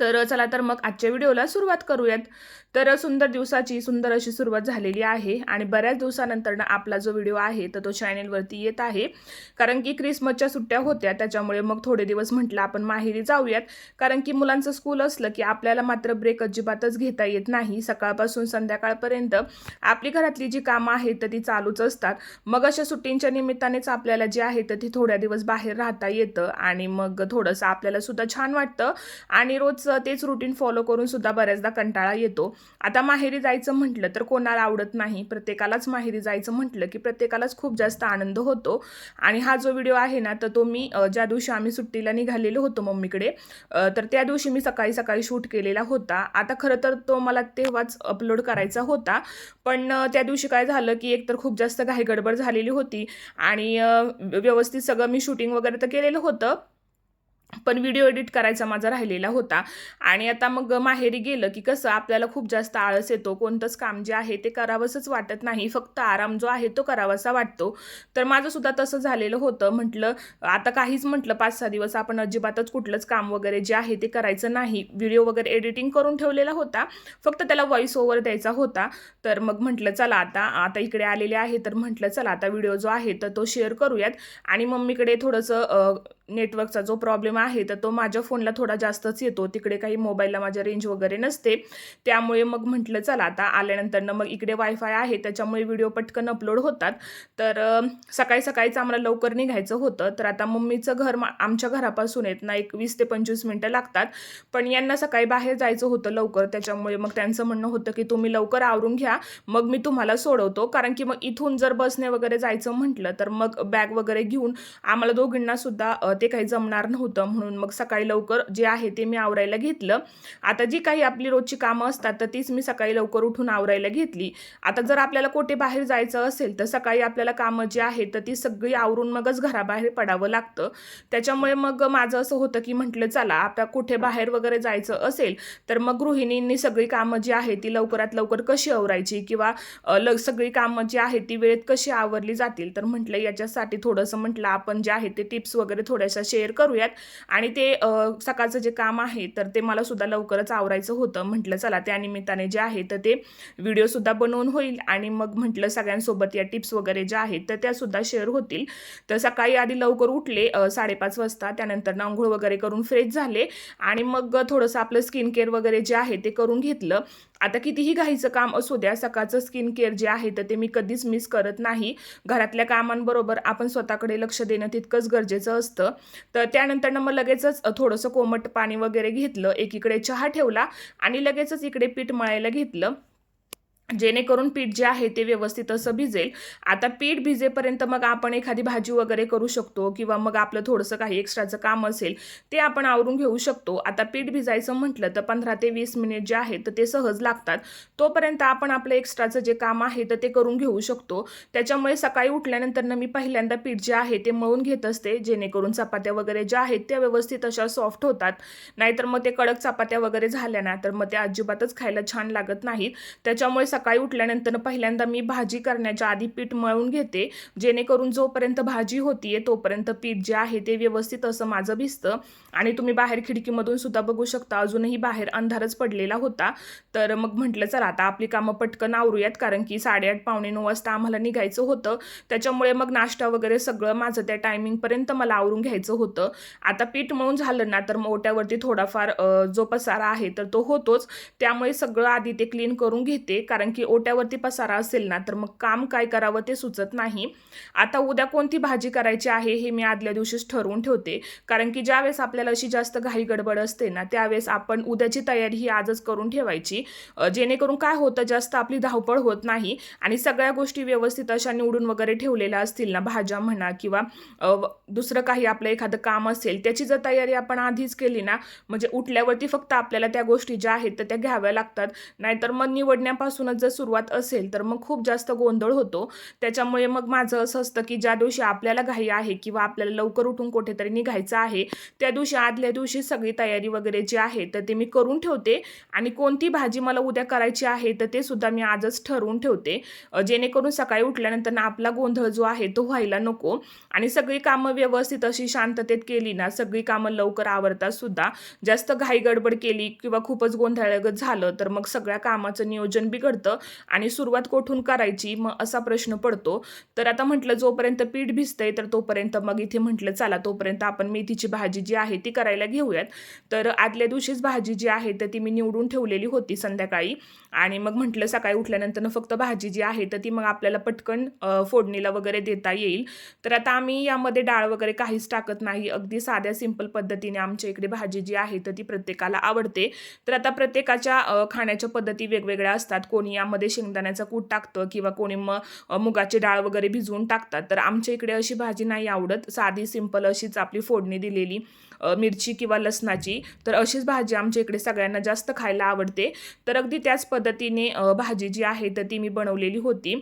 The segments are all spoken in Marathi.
तर चला तर मग आजच्या व्हिडिओला सुरुवात करूयात. तर सुंदर दिवसाची सुंदर अशी सुरुवात झालेली आहे आणि बऱ्याच दिवसानंतर आपला जो व्हिडिओ आहे तर तो चॅनेलवरती येत आहे. कारण की क्रिसमसच्या सुट्ट्या होत्या त्याच्यामुळे मग थोडे दिवस म्हटलं आपण माहेरी जाऊयात. कारण की मुलांचं स्कूल असलं की आपल्याला मात्र ब्रेक अजिबातच घेता येत नाही. सकाळपासून संध्याकाळपर्यंत आपली घरातली जी कामं आहेत तर ती चालूच असतात. मग अशा सुट्टींच्या निमित्तानेच आपल्याला जे आहे तर ती थोड्या दिवस बाहेर राहता येतं आणि मग थोडंसं आपल्याला सुद्धा छान वाटतं. आणि रोज तेच रुटीन फॉलो करून सुद्धा बऱ्याचदा कंटाळा येतो. आता माहेरी जायचं म्हटलं तर कोणाला आवडत नाही. प्रत्येकालाच माहेरी जायचं म्हटलं की प्रत्येकालाच खूप जास्त आनंद होतो. आणि हा जो व्हिडिओ आहे ना तर तो मी ज्या दिवशी आम्ही सुट्टीला निघालेलो होतो मम्मीकडे तर त्या दिवशी मी सकाळी सकाळी शूट केलेला होता. आता खरं तर तो मला तेव्हाच अपलोड करायचा होता. पण त्या दिवशी काय झालं की एकतर खूप जास्त घाईगडबड झालेली होती. आणि व्यवस्थित सगळं मी शूटिंग वगैरे तर केलेलं होतं. पण व्हिडिओ एडिट करायचा माझा राहिलेला होता. आणि आता मग माहेरी गेलं की कसं आपल्याला खूप जास्त आळस येतो कोणतंच काम जे आहे ते करावंसंच वाटत नाही. फक्त आराम जो आहे तो करावासा वाटतो. तर माझंसुद्धा तसं झालेलं होतं. म्हटलं आता काहीच म्हटलं पाच सहा दिवस आपण अजिबातच कुठलंच काम वगैरे जे आहे ते करायचं नाही. व्हिडिओ वगैरे एडिटिंग करून ठेवलेला होता. फक्त त्याला व्हॉइस ओव्हर द्यायचा होता. तर मग म्हटलं चला आता आता इकडे आलेले आहे तर म्हटलं चला आता व्हिडिओ जो आहे तर तो शेअर करूयात. आणि मम्मीकडे थोडंसं नेटवर्कचा जो प्रॉब्लेम आहे तर तो माझ्या फोनला थोडा जास्तच येतो. तिकडे काही मोबाईलला माझ्या रेंज वगैरे नसते. त्यामुळे मग म्हटलं चला आता आल्यानंतरनं मग इकडे वायफाय आहे त्याच्यामुळे व्हिडिओ पटकन अपलोड होतात. तर सकाळी सकाळीच आम्हाला लवकर निघायचं होतं. तर आता मम्मीचं घर मा- आमच्या घरापासून येत ना एक वीस ते पंचवीस मिनटं लागतात. पण यांना सकाळी बाहेर जायचं होतं लवकर त्याच्यामुळे मग त्यांचं म्हणणं होतं की तुम्ही लवकर आवरून घ्या मग मी तुम्हाला सोडवतो. कारण की मग इथून जर बसने वगैरे जायचं म्हटलं तर मग बॅग वगैरे घेऊन आम्हाला दोघींना सुद्धा ते काही जमणार नव्हतं. म्हणून मग सकाळी लवकर जे आहे ते मी आवरायला घेतलं. आता जी काही आपली रोजची कामं असतात तर तीच मी सकाळी लवकर उठून आवरायला घेतली. आता जर आपल्याला कोठे बाहेर जायचं असेल तर सकाळी आपल्याला कामं जी आहेत तर ती सगळी आवरून मगच घराबाहेर पडावं लागतं. त्याच्यामुळे मग माझं असं होतं की म्हटलं चला आता कुठे बाहेर वगैरे जायचं असेल तर मग गृहिणींनी सगळी कामं जी आहेत ती लवकरात लवकर कशी आवरायची? किंवा ल सगळी कामं जी आहेत ती वेळेत कशी आवरली जातील? तर म्हटलं याच्यासाठी थोडंसं म्हटलं आपण जे आहे ते टिप्स वगैरे थोड्याशा शेअर करूयात. आणि ते सकाळचं जे काम आहे तर ते मला सुद्धा लवकरच आवरायचं होतं. म्हटलं चला त्या निमित्ताने जे आहे तर ते व्हिडिओसुद्धा बनवून होईल. आणि मग म्हटलं सगळ्यांसोबत या टिप्स वगैरे ज्या आहेत तर त्यासुद्धा शेअर होतील. तर सकाळी आधी लवकर उठले साडेपाच वाजता. त्यानंतर आंघोळ वगैरे करून फ्रेश झाले. आणि मग थोडंसं आपलं स्किन केअर वगैरे जे आहे ते करून घेतलं. आता कितीही घाईचं काम असू द्या सकाळचं स्किन केअर जे आहे तर ते मी कधीच मिस करत नाही. घरातल्या कामांबरोबर आपण स्वतःकडे लक्ष देणं तितकंच गरजेचं असतं. तर त्यानंतर मग लगेचच थोडंसं कोमट पाणी वगैरे घेतलं एकीकडे चहा ठेवला आणि लगेचच इकडे पीठ मळायला घेतलं. जेणेकरून पीठ जे आहे ते व्यवस्थित असं भिजेल. आता पीठ भिजेपर्यंत मग आपण एखादी भाजी वगैरे करू शकतो किंवा मग आपलं थोडंसं काही एक्स्ट्राचं काम असेल ते आपण आवरून घेऊ शकतो. आता पीठ भिजायचं म्हटलं तर पंधरा ते वीस मिनिट जे आहे तर ते सहज लागतात. तोपर्यंत आपण आपलं एक्स्ट्राचं जे काम आहे तर ते करून घेऊ शकतो. त्याच्यामुळे सकाळी उठल्यानंतर मी पहिल्यांदा पीठ जे आहे ते मळून घेत असते. जेणेकरून चपात्या वगैरे ज्या आहेत त्या व्यवस्थित अशा सॉफ्ट होतात. नाहीतर मग ते कडक चपात्या वगैरे झाल्या ना तर मग ते अजिबातच खायला छान लागत नाहीत. त्याच्यामुळे सकाळी उठल्यानंतर पहिल्यांदा मी भाजी करण्याच्या आधी पीठ मळून घेते. जेणेकरून जोपर्यंत भाजी होतीये तोपर्यंत पीठ जे आहे ते व्यवस्थित असं माझं भिजतं. आणि तुम्ही बाहेर खिडकीमधून सुद्धा बघू शकता अजूनही बाहेर अंधारच पडलेला होता. तर मग म्हटलं चला आता आपली कामं पटकन आवरूयात कारण की साडेआठ पावणे नऊ वाजता आम्हाला निघायचं होतं. त्याच्यामुळे मग नाश्ता वगैरे सगळं माझं त्या टायमिंगपर्यंत मला आवरून घ्यायचं होतं. आता पीठ मळून झालं ना तर मग ओट्यावरती थोडाफार जो पसारा आहे तर तो होतोच. त्यामुळे सगळं आधी ते क्लीन करून घेते कारण कारण की ओट्यावरती पसारा असेल ना तर मग काम काय करावं ते सुचत नाही. आता उद्या कोणती भाजी करायची आहे हे मी आदल्या दिवशीच ठरवून ठेवते. कारण की ज्यावेळेस आपल्याला अशी जास्त घाई गडबड असते ना त्यावेळेस आपण उद्याची तयारी ही आजच करून ठेवायची. जेणेकरून काय होतं जास्त आपली धावपळ होत नाही आणि सगळ्या गोष्टी व्यवस्थित अशा निवडून वगैरे ठेवलेल्या असतील ना भाज्या म्हणा किंवा दुसरं काही आपलं एखादं काम असेल त्याची जर तयारी आपण आधीच केली ना म्हणजे उठल्यावरती फक्त आपल्याला त्या गोष्टी ज्या आहेत तर त्या घ्याव्या लागतात. नाहीतर मग निवडण्यापासून पासूनच जर सुरुवात असेल तर मग खूप जास्त गोंधळ होतो. त्याच्यामुळे मग माझं असं असतं की ज्या दिवशी आपल्याला घाई आहे किंवा आपल्याला लवकर उठून कुठेतरी निघायचं आहे त्या दिवशी आदल्या दिवशी सगळी तयारी वगैरे जी आहे तर ते मी करून ठेवते. आणि कोणती भाजी मला उद्या करायची आहे तर ते सुद्धा मी आजच ठरवून ठेवते. जेणेकरून सकाळी उठल्यानंतर ना आपला गोंधळ जो आहे तो व्हायला नको. आणि सगळी कामं व्यवस्थित अशी शांततेत केली ना सगळी कामं लवकर आवरतात सुद्धा. जास्त घाई गडबड केली किंवा खूपच गोंधळगत झालं तर मग सगळ्या कामाचं नियोजन बिघडतं. आणि सुरुवात कोठून करायची मग असा प्रश्न पडतो. तर आता म्हटलं जोपर्यंत पीठ भिजतंय तर तोपर्यंत मग इथे म्हटलं चला तोपर्यंत आपण मेथीची भाजी जी आहे ती करायला घेऊयात. तर आदल्या दिवशीच भाजी जी आहे तर ती मी निवडून ठेवलेली होती संध्याकाळी. आणि मग म्हटलं सकाळी उठल्यानंतर फक्त भाजी जी आहे तर ती मग आपल्याला पटकन फोडणीला वगैरे देता येईल. तर आता आम्ही यामध्ये डाळ वगैरे काहीच टाकत नाही. अगदी साध्या सिंपल पद्धतीने आमच्या इकडे भाजी जी आहे तर ती प्रत्येकाला आवडते. तर आता प्रत्येकाच्या खाण्याच्या पद्धती वेगवेगळ्या असतात. कोणी यामध्ये शेंगदाण्याचं कूट टाकतं किंवा कोणी मग मुगाची डाळ वगैरे भिजवून टाकतात. तर आमच्या इकडे अशी भाजी नाही आवडत. साधी सिंपल अशीच आपली फोडणी दिलेली मिरची किंवा लसणाची. तर अशीच भाजी आमच्या इकडे सगळ्यांना जास्त खायला आवडते. तर अगदी त्याच पद्धतीने भाजी जी आहे तर ती मी बनवलेली होती.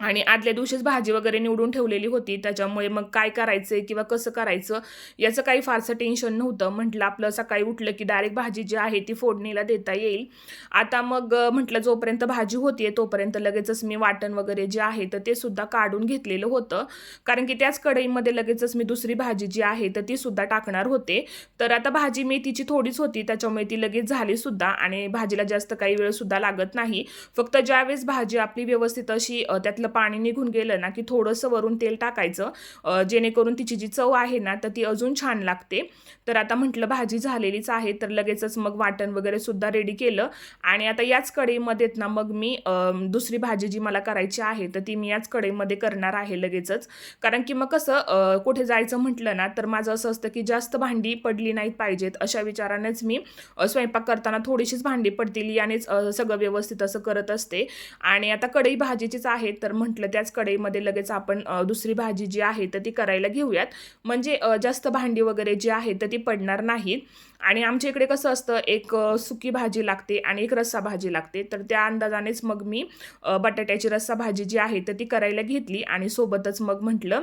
आणि आदल्या दिवशीच भाजी वगैरे निवडून ठेवलेली होती. त्याच्यामुळे मग काय करायचं किंवा कसं करायचं याचं काही फारसं टेन्शन नव्हतं. म्हटलं आपलं सकाळी उठलं की डायरेक्ट भाजी जी आहे ती फोडणीला देता येईल. आता मग म्हटलं जोपर्यंत भाजी होतीये तोपर्यंत लगेचच मी वाटण वगैरे जे आहे तर ते सुद्धा काढून घेतलेलं होतं. कारण की त्याच कढईमध्ये लगेचच मी दुसरी भाजी जी आहे तर ती सुद्धा टाकणार होते. तर आता भाजी मेथीची थोडीच होती. त्याच्यामुळे ती लगेच झाली सुद्धा आणि भाजीला जास्त काही वेळ सुद्धा लागत नाही. फक्त ज्यावेळेस भाजी आपली व्यवस्थित अशी त्यातलं त्यातलं पाणी निघून गेलं ना की थोडंसं वरून तेल टाकायचं जेणेकरून तिची जी चव आहे ना तर ती अजून छान लागते. तर आता म्हटलं भाजी झालेलीच आहे तर लगेचच मग वाटण वगैरे सुद्धा रेडी केलं. आणि आता याच कढईमध्येच ना मग मी दुसरी भाजी जी मला करायची आहे तर ती मी याच कढईमध्ये करणार आहे लगेचच. कारण की मग कसं कुठे जायचं म्हटलं ना तर माझं असं असतं की जास्त भांडी पडली नाहीत पाहिजेत अशा विचारानेच मी स्वयंपाक करताना थोडीशीच भांडी पडतील यानेच सगळं व्यवस्थित असं करत असते. आणि आता कढई भाजीचीच आहे तर म्हटलं त्याच कढईमध्ये लगेच आपण दुसरी भाजी जी आहे तर ती करायला घेऊयात. म्हणजे जास्त भांडी वगैरे जी आहे तर ती पडणार नाहीत आणि आमच्या इकडे कसं असतं एक सुकी भाजी लागते आणि एक रस्सा भाजी लागते. तर त्या अंदाजानेच मग मी बटाट्याची रस्सा भाजी जी आहे तर ती करायला घेतली आणि सोबतच मग म्हटलं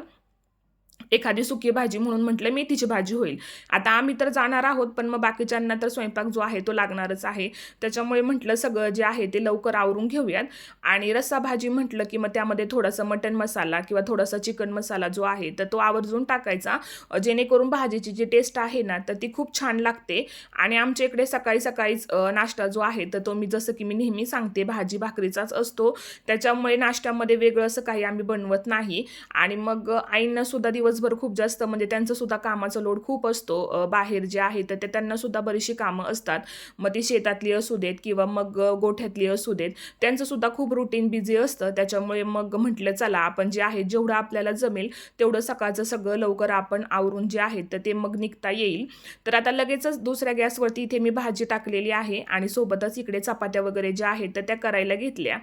एखादी सुकी भाजी म्हणून म्हटलं मेथीची भाजी होईल. आता आम्ही तर जाणार आहोत पण मग बाकीच्यांना तर स्वयंपाक जो आहे तो लागणारच आहे. त्याच्यामुळे म्हटलं सगळं जे आहे ते लवकर आवरून घेऊयात. आणि रस्सा भाजी म्हटलं की मग त्यामध्ये थोडासा मटन मसाला किंवा थोडासा चिकन मसाला जो आहे तर तो आवर्जून टाकायचा. जेणेकरून भाजीची जी टेस्ट आहे ना तर ती खूप छान लागते. आणि आमच्या इकडे सकाळी सकाळीच नाश्ता जो आहे तर तो मी जसं की मी नेहमी सांगते भाजी भाकरीचाच असतो. त्याच्यामुळे नाश्त्यामध्ये वेगळं असं काही आम्ही बनवत नाही. आणि मग आईंना सुद्धा दिवसभर खूप जास्त म्हणजे त्यांचं सुद्धा कामाचा लोड खूप असतो बाहेर जे आहे तर ते त्यांना सुद्धा बरीचशी कामं असतात. मग ती शेतातली असू देत किंवा मग गोठ्यातली असू देत त्यांचं सुद्धा खूप रुटीन बिझी असतं. त्याच्यामुळे मग म्हटलं चला आपण जे आहे जेवढं आपल्याला जमेल तेवढं सकाळचं सगळं लवकर आपण आवरून जे आहे तर ते मग निघता येईल. तर आता लगेचच दुसऱ्या गॅसवरती इथे मी भाजी टाकलेली आहे आणि सोबतच इकडे चपात्या वगैरे ज्या आहेत तर त्या करायला घेतल्या.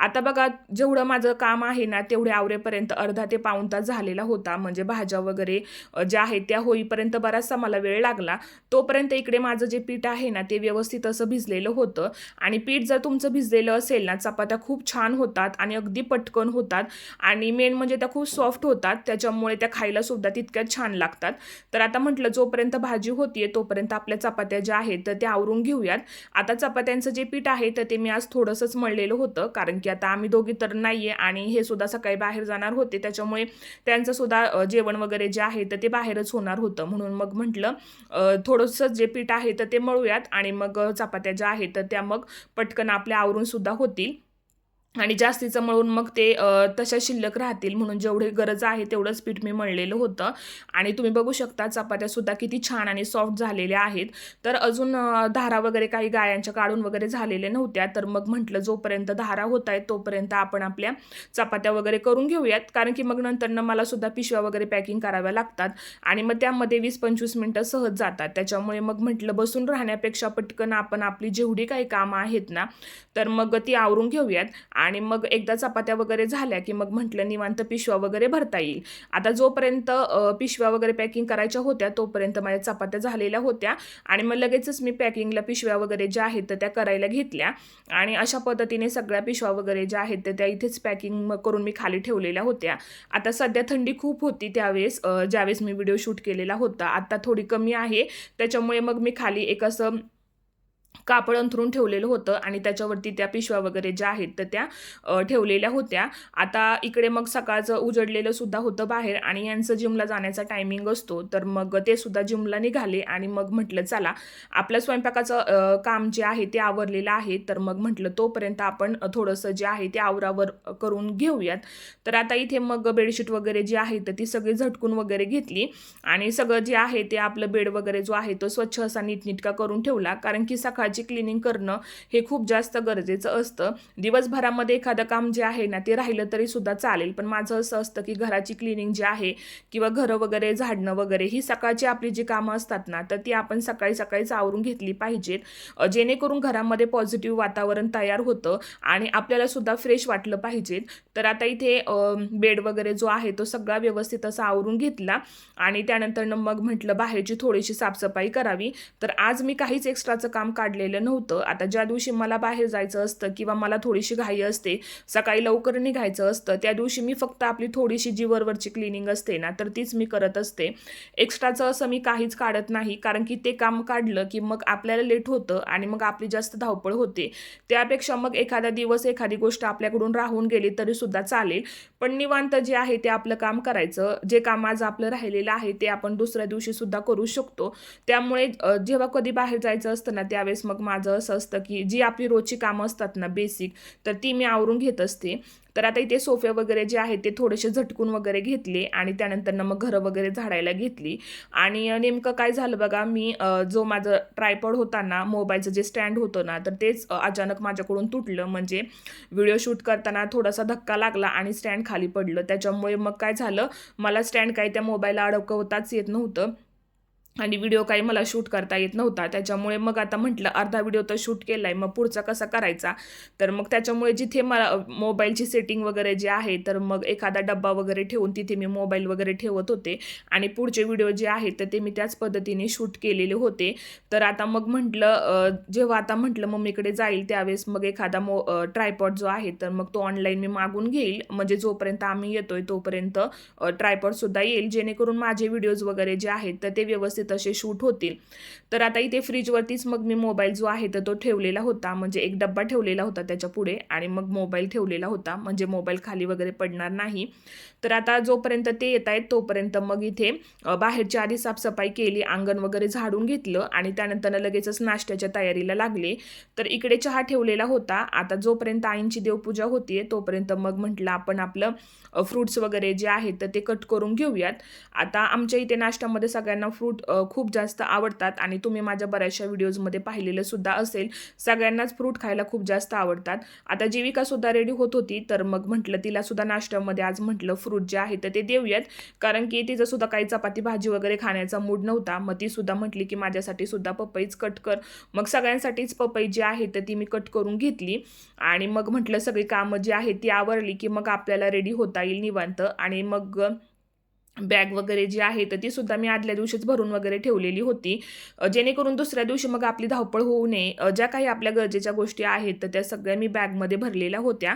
आता बघा जेवढं माझं काम आहे ना तेवढे आवरेपर्यंत अर्धा ते पाऊण तास झालेला होता. म्हणजे भाज्या वगैरे ज्या आहेत त्या होईपर्यंत बराचसा मला वेळ लागला. तोपर्यंत इकडे माझं जे पीठ आहे ना ते व्यवस्थित असं भिजलेलं होतं. आणि पीठ जर तुमचं भिजलेलं असेल ना चपात्या खूप छान होतात आणि अगदी पटकन होतात. आणि मेन म्हणजे त्या खूप सॉफ्ट होतात त्याच्यामुळे त्या खायला सुद्धा तितक्याच छान लागतात. तर आता म्हटलं जोपर्यंत भाजी होतीये तोपर्यंत आपल्या चपात्या ज्या आहेत तर त्या आवरून घेऊयात. आता चपात्यांचं जे पीठ आहे तर ते मी आज थोडंसंच मळलेलं होतं कारण की आता आम्ही दोघी तर नाहीये आणि हे सुद्धा सकाळी बाहेर जाणार होते. त्याच्यामुळे त्यांचं सुद्धा जेवण वगैरे जे आहे तर ते बाहेरच होणार होतं. म्हणून मग म्हटलं थोडंसं जे पीठ आहे तर ते मळूयात आणि मग चपात्या ज्या आहेत तर त्या मग पटकन आपल्या आवरून सुद्धा होतील. आणि जास्तीचं मळून मग ते तशा शिल्लक राहतील म्हणून जेवढे गरज आहे तेवढंच पीठ मी मळलेलं होतं. आणि तुम्ही बघू शकता चपात्यासुद्धा किती छान आणि सॉफ्ट झालेल्या आहेत. तर अजून धारा वगैरे काही गायांच्या काढून वगैरे झालेल्या नव्हत्या. तर मग म्हटलं जोपर्यंत धारा होत आहेत तोपर्यंत आपण आपल्या चपात्या वगैरे करून घेऊयात. कारण की मग नंतरनं मला सुद्धा पिशव्या वगैरे पॅकिंग कराव्या लागतात. आणि मग त्यामध्ये वीस पंचवीस मिनटं सहज जातात. त्याच्यामुळे मग म्हटलं बसून राहण्यापेक्षा पटकन आपण आपली जेवढी काही कामं आहेत ना तर मग ती आवरून घेऊयात. आणि मग एकदा चपात्या वगैरे झाल्या की मग म्हटलं निवांत पिशव्या वगैरे भरता येईल. आता जोपर्यंत पिशव्या वगैरे पॅकिंग करायच्या होत्या तोपर्यंत माझ्या चपात्या झालेल्या होत्या आणि मग लगेचच मी पॅकिंगला पिशव्या वगैरे ज्या आहेत तर त्या करायला घेतल्या. आणि अशा पद्धतीने सगळ्या पिशव्या वगैरे ज्या आहेत तर त्या इथेच पॅकिंग करून मी खाली ठेवलेल्या होत्या. आता सध्या थंडी खूप होती त्यावेळेस ज्यावेळेस मी व्हिडिओ शूट केलेला होता. आता थोडी कमी आहे. त्याच्यामुळे मग मी खाली एक असं कापड अंथरून ठेवलेलं होतं आणि त्याच्यावरती त्या पिशव्या वगैरे ज्या आहेत तर त्या ठेवलेल्या होत्या. आता इकडे मग सकाळचं उजडलेलं सुद्धा होतं बाहेर आणि यांचं जिमला जाण्याचा टायमिंग असतो तर मग ते सुद्धा जिमला निघाले आणि मग म्हटलं चला आपल्या स्वयंपाकाचं काम जे आहे ते आवरलेलं आहे. तर मग म्हटलं तोपर्यंत आपण थोडंसं जे आहे ते आवरावर करून घेऊयात. तर आता इथे मग बेडशीट वगैरे जी आहे तर ती सगळी झटकून वगैरे घेतली आणि सगळं जे आहे ते आपलं बेड वगैरे जो आहे तो स्वच्छ असा नीटनीटका करून ठेवला. कारण की सकाळ सकाळची क्लिनिंग करणं हे खूप जास्त गरजेचं असतं. दिवसभरामध्ये एखादं काम जे आहे ना ते राहिलं तरी सुद्धा चालेल. पण माझं असं असतं की घराची क्लिनिंग जी आहे किंवा घरं वगैरे झाडणं वगैरे ही सकाळची आपली जी कामं असतात ना तर ती आपण सकाळी सकाळीच आवरून घेतली पाहिजेत. जेणेकरून घरामध्ये पॉझिटिव्ह वातावरण तयार होतं आणि आपल्याला सुद्धा फ्रेश वाटलं पाहिजेत. तर आता इथे बेड वगैरे जो आहे तो सगळा व्यवस्थित असा आवरून घेतला आणि त्यानंतर मग म्हटलं बाहेरची थोडीशी साफसफाई करावी. तर आज मी काहीच एक्स्ट्राचं काम काढलेलं नव्हतं. आता ज्या दिवशी मला बाहेर जायचं असतं किंवा मला थोडीशी घाई असते सकाळी लवकर निघायचं असतं त्या दिवशी मी फक्त आपली थोडीशी जी वरवरची क्लिनिंग असते ना तर तीच मी करत असते. एक्स्ट्राचं असं मी काहीच काढत नाही कारण की ते काम काढलं की मग आपल्याला लेट होतं आणि मग आपली जास्त धावपळ होते. त्यापेक्षा मग एखादा दिवस एखादी गोष्ट आपल्याकडून राहून गेली तरी सुद्धा चालेल. पण निवांत जे आहे ते आपलं काम करायचं. जे काम आज आपलं राहिलेलं आहे ते आपण दुसऱ्या दिवशी सुद्धा करू शकतो. त्यामुळे जेव्हा कधी बाहेर जायचं असतं ना त्यावेळेस मग माझं असं असतं की जी आपली रोजची कामं असतात ना बेसिक तर ती मी आवरून घेत असते. तर आता इथे सोफे वगैरे जे आहेत ते थोडेसे झटकून वगैरे घेतले आणि त्यानंतर मग घरं वगैरे झाडायला घेतली. आणि नेमकं काय झालं बघा मी जो माझं ट्रायपॉड होता ना मोबाईलचं जे स्टँड होतं ना तर तेच अचानक माझ्याकडून तुटलं. म्हणजे व्हिडिओ शूट करताना थोडासा धक्का लागला आणि स्टँड खाली पडलं. त्याच्यामुळे मग काय झालं मला स्टँड काही त्या मोबाईलला अडकवताच येत नव्हतं. आणि व्हिडिओ काही मला शूट करता येत नव्हता. त्याच्यामुळे मग आता म्हटलं अर्धा व्हिडिओ तर शूट केला आहे मग पुढचा कसा करायचा? तर मग त्याच्यामुळे जिथे मला मोबाईलची सेटिंग वगैरे जे आहे तर मग एखादा डब्बा वगैरे ठेवून तिथे मी मोबाईल वगैरे ठेवत होते. आणि पुढचे व्हिडिओ जे आहेत तर ते मी त्याच पद्धतीने शूट केलेले होते. तर आता मग म्हटलं जेव्हा आता म्हटलं मम्मीकडे जाईल त्यावेळेस मग एखादा मो ट्रायपॉड जो आहे तर मग तो ऑनलाईन मी मागून घेईल. म्हणजे जोपर्यंत आम्ही येतोय तोपर्यंत ट्रायपॉडसुद्धा येईल. जेणेकरून माझे व्हिडिओज वगैरे जे आहेत तर ते व्यवस्थित तसे शूट होतील. तर आता इथे फ्रीजवरतीच मग मी मोबाईल जो आहे तर तो ठेवलेला होता. म्हणजे एक डब्बा ठेवलेला होता त्याच्या पुढे आणि मग मोबाईल ठेवलेला होता. म्हणजे मोबाईल खाली वगैरे पडणार नाही. तर आता जोपर्यंत ते येत आहेत तोपर्यंत मग इथे बाहेरची आधी साफसफाई केली अंगण वगैरे झाडून घेतलं आणि त्यानंतर लगेचच नाश्त्याच्या तयारीला लागले. तर इकडे चहा ठेवलेला होता. आता जोपर्यंत आईंची देवपूजा होतीये तोपर्यंत मग म्हटलं आपण आपलं फ्रूट्स वगैरे जे आहेत तर ते कट करून घेऊयात. आता आमच्या इथे नाश्त्यामध्ये सगळ्यांना फ्रूट खूप जास्त आवडतात आणि तुम्ही माझ्या बऱ्याचशा व्हिडिओजमध्ये पाहिलेलं सुद्धा असेल. सगळ्यांनाच फ्रूट खायला खूप जास्त आवडतात. आता जीविका सुद्धा रेडी होत होती तर मग म्हटलं तिला सुद्धा नाश्त्यामध्ये आज म्हटलं फ्रूट जे आहे तर ते देऊयात. कारण की तिचं सुद्धा काही चपाती भाजी वगैरे खाण्याचा मूड नव्हता. मग ती सुद्धा म्हटली की माझ्यासाठी सुद्धा पपईच कट कर. मग सगळ्यांसाठीच पपई जी आहे तर ती मी कट करून घेतली. आणि मग म्हटलं सगळी कामं जी आहेत ती आवरली की मग आपल्याला रेडी होता येईल निवांत. आणि मग बॅग वगैरे जी आहे तर ती सुद्धा मी आदल्या दिवशीच भरून वगैरे ठेवलेली होती. जेणेकरून दुसऱ्या दिवशी मग आपली धावपळ होऊ नये. ज्या काही आपल्या गरजेच्या गोष्टी आहेत तर त्या सगळ्या मी बॅगमध्ये भरलेल्या होत्या.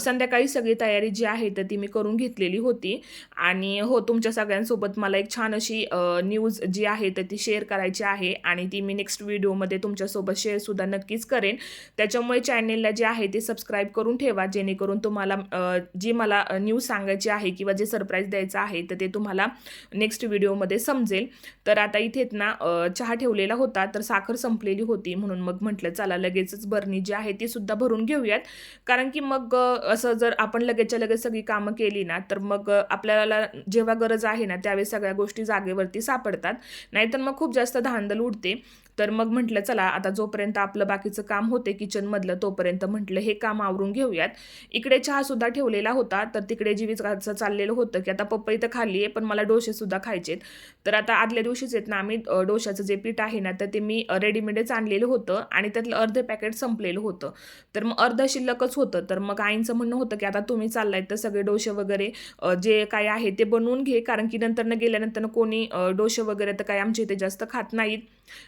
संध्याकाळी सगळी तयारी जी आहे तर ती मी करून घेतलेली होती. आणि हो तुमच्या सगळ्यांसोबत मला एक छान अशी न्यूज जी आहे तर ती शेअर करायची आहे. आणि ती मी नेक्स्ट व्हिडिओमध्ये तुमच्यासोबत शेअरसुद्धा नक्कीच करेन. त्याच्यामुळे चॅनेलला जे आहे ते सबस्क्राईब करून ठेवा. जेणेकरून तुम्हाला जी मला न्यूज सांगायची आहे किंवा जे सरप्राईज द्यायचं आहे तर ते तुम्हाला तुम्हाला नेक्स्ट व्हिडिओमध्ये समजेल. तर आता इथेच ना चहा ठेवलेला होता तर साखर संपलेली होती म्हणून मग म्हटलं चला लगेचच बरणी जी आहे ती सुद्धा भरून घेऊयात. कारण की मग असं जर आपण लगेचच्या लगेच सगळी कामं केली ना तर मग आपल्याला जेव्हा गरज आहे ना त्यावेळेस सगळ्या गोष्टी जागेवरती सापडतात. नाहीतर मग खूप जास्त धांदल उडते. तर मग म्हटलं चला आता जोपर्यंत आपलं बाकीचं काम होते किचनमधलं तोपर्यंत म्हटलं हे काम आवरून घेऊयात. इकडे चहासुद्धा ठेवलेला होता तर तिकडे जीविकाचं चाललेलं होतं की आता पपई तर खाल्ली आहे पण मला डोसेसुद्धा खायचेत तर आता आदल्या दिवशीच आहेत ना आम्ही डोशाचं जे पीठ आहे ना तर ते मी रेडीमेडच आणलेलं होतं आणि त्यातलं अर्धे पॅकेट संपलेलं होतं. तर मग अर्ध शिल्लकच होतं. तर मग आईंचं म्हणणं होतं की आता तुम्ही चाललाय तर सगळे डोसे वगैरे जे काय आहे ते बनवून घे कारण की नंतरनं गेल्यानंतर कोणी डोसे वगैरे तर काय आमच्या इथे जास्त खात नाहीत.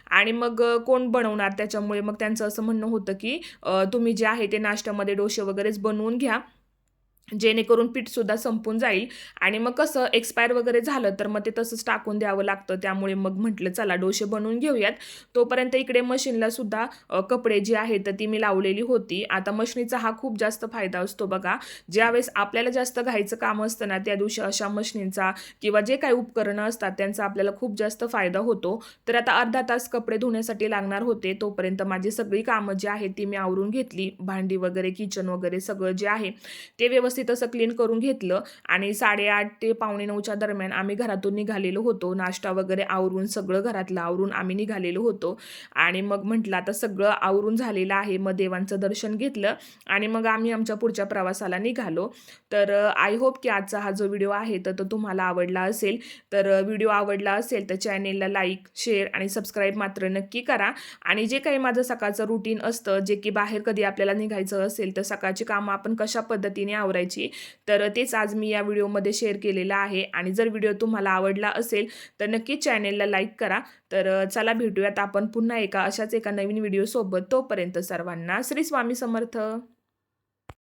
आणि मग कोण बनवणार त्याच्यामुळे? मग त्यांचं असं म्हणणं होतं की तुम्ही जे आहे ते नाश्त्यामध्ये डोसे वगैरेच बनवून घ्या. जेणेकरून पीठसुद्धा संपून जाईल. आणि मग कसं एक्सपायर वगैरे झालं तर मग ते तसंच टाकून द्यावं लागतं. त्यामुळे मग म्हटलं चला डोसे बनवून घेऊयात. तोपर्यंत इकडे मशीनला सुद्धा कपडे जी आहेत तर ती मी लावलेली होती. आता मशनीचा हा खूप जास्त फायदा असतो बघा. ज्यावेळेस आपल्याला जास्त घायचं काम असतं ना त्या दिवशी अशा मशनींचा किंवा जे काही उपकरणं असतात त्यांचा आपल्याला खूप जास्त फायदा होतो. तर आता अर्धा तास कपडे धुण्यासाठी लागणार होते. तोपर्यंत माझी सगळी कामं जी आहेत ती मी आवरून घेतली. भांडी वगैरे किचन वगैरे सगळं जे आहे ते व्यवस्थित असं क्लीन करून घेतलं. आणि साडेआठ ते पावणे नऊच्या दरम्यान आम्ही घरातून निघालेलो होतो. नाश्ता वगैरे आवरून सगळं घरातलं आवरून आम्ही निघालेलो होतो. आणि मग म्हटलं आता सगळं आवरून झालेलं आहे. मग देवांचं दर्शन घेतलं आणि मग आम्ही आमच्या पुढच्या प्रवासाला निघालो. तर आय होप की आजचा हा जो व्हिडिओ आहे तर तो तुम्हाला आवडला असेल. तर व्हिडिओ आवडला असेल तर चॅनेलला लाईक शेअर आणि सबस्क्राईब मात्र नक्की करा. आणि जे काही माझं सकाळचं रुटीन असतं जे की बाहेर कधी आपल्याला निघायचं असेल तर सकाळची कामं आपण कशा पद्धतीने आवरायची तर तेच आज मी या व्हिडिओमध्ये शेअर केलेलं आहे. आणि जर व्हिडिओ तुम्हाला आवडला असेल तर नक्की चॅनेलला लाईक करा. तर चला भेटूयात आपण पुन्हा एका अशाच एका नवीन व्हिडिओसोबत तोपर्यंत सर्वांना श्री स्वामी समर्थ.